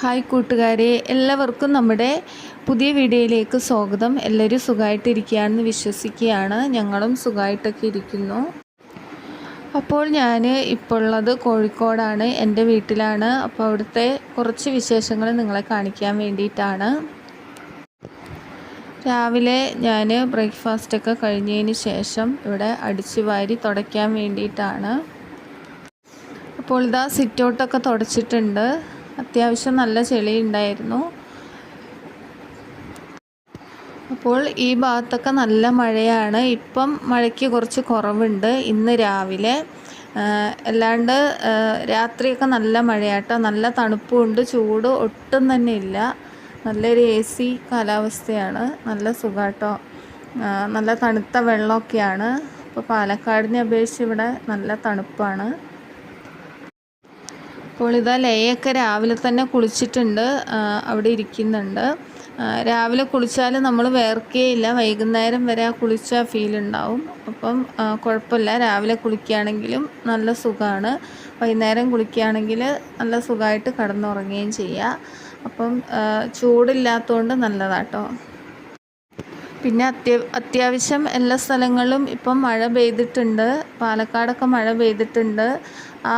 Hi കൂട്ടുകാരെ എല്ലാവർക്കും നമ്മുടെ പുതിയ വീഡിയോയിലേക്ക് സ്വാഗതം. എല്ലാവരും സുഖമായിട്ടിരിക്കുകയാണെന്ന് വിശ്വസിക്കുകയാണ്. ഞങ്ങളും സുഖമായിട്ടൊക്കെ ഇരിക്കുന്നു. അപ്പോൾ ഞാൻ ഇപ്പോൾ ഉള്ളത് കോഴിക്കോടാണ്. എന്റെ വീട്ടിലാണ്. അപ്പോൾ അവിടുത്തെ കുറച്ച് വിശേഷങ്ങൾ നിങ്ങളെ കാണിക്കാൻ വേണ്ടിയിട്ടാണ്. രാവിലെ ഞാൻ ബ്രേക്ക്ഫാസ്റ്റൊക്കെ കഴിഞ്ഞതിന് ശേഷം ഇവിടെ അടിച്ചു വാരി തുടയ്ക്കാൻ വേണ്ടിയിട്ടാണ്. അപ്പോൾ ഇതാ സിറ്റൗട്ടൊക്കെ തുടച്ചിട്ടുണ്ട്. അത്യാവശ്യം നല്ല ചെളി ഉണ്ടായിരുന്നു അപ്പോൾ ഈ ഭാഗത്തൊക്കെ നല്ല മഴയാണ്. ഇപ്പം മഴയ്ക്ക് കുറച്ച് കുറവുണ്ട് ഇന്ന് രാവിലെ. അല്ലാണ്ട് രാത്രിയൊക്കെ നല്ല മഴയാട്ടോ. നല്ല തണുപ്പുമുണ്ട് ചൂട് ഒട്ടും തന്നെ ഇല്ല. നല്ലൊരു എ സി കാലാവസ്ഥയാണ്. നല്ല സുഖാട്ടോ. നല്ല തണുത്ത വെള്ളമൊക്കെയാണ്. ഇപ്പോൾ പാലക്കാടിനെ അപേക്ഷിച്ച് ഇവിടെ നല്ല തണുപ്പാണ്. അപ്പോൾ ഇതാ ലേയൊക്കെ രാവിലെ തന്നെ കുളിച്ചിട്ടുണ്ട് അവിടെ ഇരിക്കുന്നുണ്ട്. രാവിലെ കുളിച്ചാൽ നമ്മൾ വേർക്കേയില്ല വൈകുന്നേരം വരെ ആ കുളിച്ച ഫീൽ ഉണ്ടാവും. അപ്പം കുഴപ്പമില്ല രാവിലെ കുളിക്കുകയാണെങ്കിലും നല്ല സുഖമാണ്. വൈകുന്നേരം കുളിക്കുകയാണെങ്കിൽ നല്ല സുഖമായിട്ട് കിടന്നുറങ്ങുകയും ചെയ്യുക അപ്പം ചൂടില്ലാത്തതുകൊണ്ട് നല്ലതാട്ടോ. പിന്നെ അത്യ അത്യാവശ്യം എല്ലാ സ്ഥലങ്ങളിലും ഇപ്പം മഴ പെയ്തിട്ടുണ്ട്. പാലക്കാടൊക്കെ മഴ പെയ്തിട്ടുണ്ട്. ആ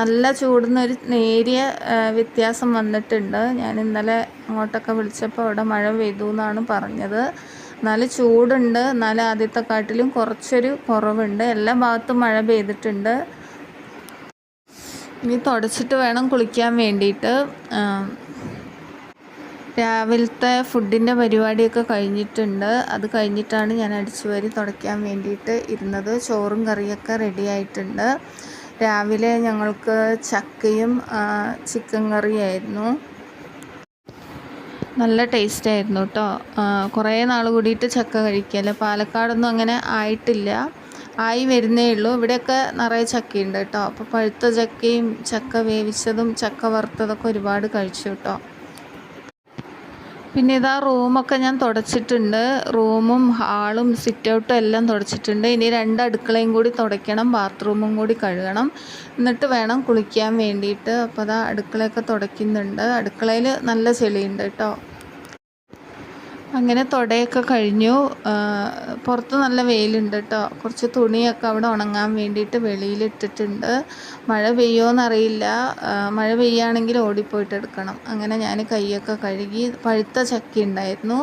നല്ല ചൂടുന്നൊരു നേരിയ വ്യത്യാസം വന്നിട്ടുണ്ട്. ഞാൻ ഇന്നലെ അങ്ങോട്ടൊക്കെ വിളിച്ചപ്പോൾ അവിടെ മഴ പെയ്തു എന്നാണ് പറഞ്ഞത്. എന്നാലും ചൂടുണ്ട്. എന്നാലും ആദ്യത്തെ കാട്ടിലും കുറച്ചൊരു കുറവുണ്ട്. എല്ലാ ഭാഗത്തും മഴ പെയ്തിട്ടുണ്ട്. ഇനി തുടച്ചിട്ട് വേണം കുളിക്കാൻ വേണ്ടിയിട്ട്. രാവിലത്തെ ഫുഡിന്റെ പരിപാടിയൊക്കെ കഴിഞ്ഞിട്ടുണ്ട്. അത് കഴിഞ്ഞിട്ടാണ് ഞാൻ അടിച്ചു വരി തുടയ്ക്കാൻ വേണ്ടിയിട്ട് ഇരുന്നത്. ചോറും കറിയൊക്കെ റെഡി ആയിട്ടുണ്ട്. രാവിലെ ഞങ്ങൾക്ക് ചക്കയും ചിക്കൻ കറിയായിരുന്നു. നല്ല ടേസ്റ്റ് ആയിരുന്നു കേട്ടോ കുറേ നാൾ കൂടിയിട്ട് ചക്ക കഴിക്കൽ. പാലക്കാടൊന്നും അങ്ങനെ ആയിട്ടില്ല. ആയി വരുന്നേ ഉള്ളൂ. ഇവിടെയൊക്കെ നിറയെ ചക്കയുണ്ട് കേട്ടോ അപ്പോൾ പഴുത്ത ചക്കയും ചക്ക വേവിച്ചതും ചക്ക വറുത്തതൊക്കെ ഒരുപാട് കഴിച്ചു കേട്ടോ പിന്നെ ഇതാ റൂമൊക്കെ ഞാൻ തുടച്ചിട്ടുണ്ട്. റൂമും ഹാളും സിറ്റ് ഔട്ടും എല്ലാം തുടച്ചിട്ടുണ്ട്. ഇനി രണ്ട് അടുക്കളയും കൂടി തുടയ്ക്കണം ബാത്റൂമും കൂടി കഴുകണം. എന്നിട്ട് വേണം കുളിക്കാൻ വേണ്ടിയിട്ട്. അപ്പോൾ അതാ അടുക്കളയൊക്കെ തുടയ്ക്കുന്നുണ്ട്. അടുക്കളയിൽ നല്ല ചെളിയുണ്ട് കേട്ടോ. അങ്ങനെ തുടയൊക്കെ കഴിഞ്ഞു. പുറത്ത് നല്ല വെയിലുണ്ട് കേട്ടോ കുറച്ച് തുണിയൊക്കെ അവിടെ ഉണങ്ങാൻ വേണ്ടിയിട്ട് വെളിയിലിട്ടിട്ടുണ്ട്. മഴ പെയ്യുമോയെന്നറിയില്ല മഴ പെയ്യുകയാണെങ്കിൽ ഓടിപ്പോയിട്ട് എടുക്കണം. അങ്ങനെ ഞാൻ കൈയൊക്കെ കഴുകി പഴുത്ത ചക്ക ഉണ്ടായിരുന്നു.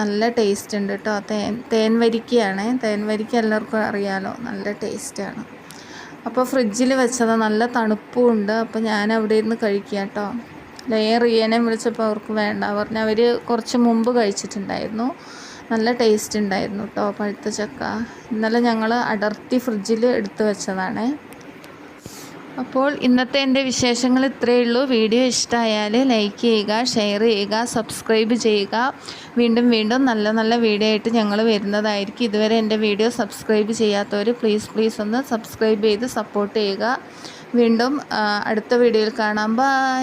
നല്ല ടേസ്റ്റ് ഉണ്ട് കേട്ടോ തേൻ തേൻ വരിക്കയാണ് തേൻ വരിക്ക എല്ലാവർക്കും അറിയാലോ. നല്ല ടേസ്റ്റാണ് അപ്പോൾ ഫ്രിഡ്ജിൽ വെച്ചത് നല്ല തണുപ്പും ഉണ്ട്. അപ്പോൾ ഞാൻ അവിടെ ഇരുന്ന് കഴിക്കാം കേട്ടോ ലെയർ ചെയ്യാനും വിളിച്ചപ്പോൾ അവർക്ക് വേണ്ട. പറഞ്ഞ് അവർ കുറച്ച് മുമ്പ് കഴിച്ചിട്ടുണ്ടായിരുന്നു. നല്ല ടേസ്റ്റ് ഉണ്ടായിരുന്നു കേട്ടോ പഴുത്ത ചക്ക. ഇന്നലെ ഞങ്ങൾ അടർത്തി ഫ്രിഡ്ജിൽ എടുത്ത് വെച്ചതാണ്. അപ്പോൾ ഇന്നത്തെ എന്റെ വിശേഷങ്ങൾ ഇത്രയേ ഉള്ളൂ. വീഡിയോ ഇഷ്ടമായാൽ ലൈക്ക് ചെയ്യുക ഷെയർ ചെയ്യുക സബ്സ്ക്രൈബ് ചെയ്യുക. വീണ്ടും വീണ്ടും നല്ല നല്ല വീഡിയോ ആയിട്ട് ഞങ്ങൾ വരുന്നതായിരിക്കും. ഇതുവരെ എന്റെ വീഡിയോ സബ്സ്ക്രൈബ് ചെയ്യാത്തവർ പ്ലീസ് പ്ലീസ് ഒന്ന് സബ്സ്ക്രൈബ് ചെയ്ത് സപ്പോർട്ട് ചെയ്യുക. വീണ്ടും അടുത്ത വീഡിയോയിൽ കാണാം. ബൈ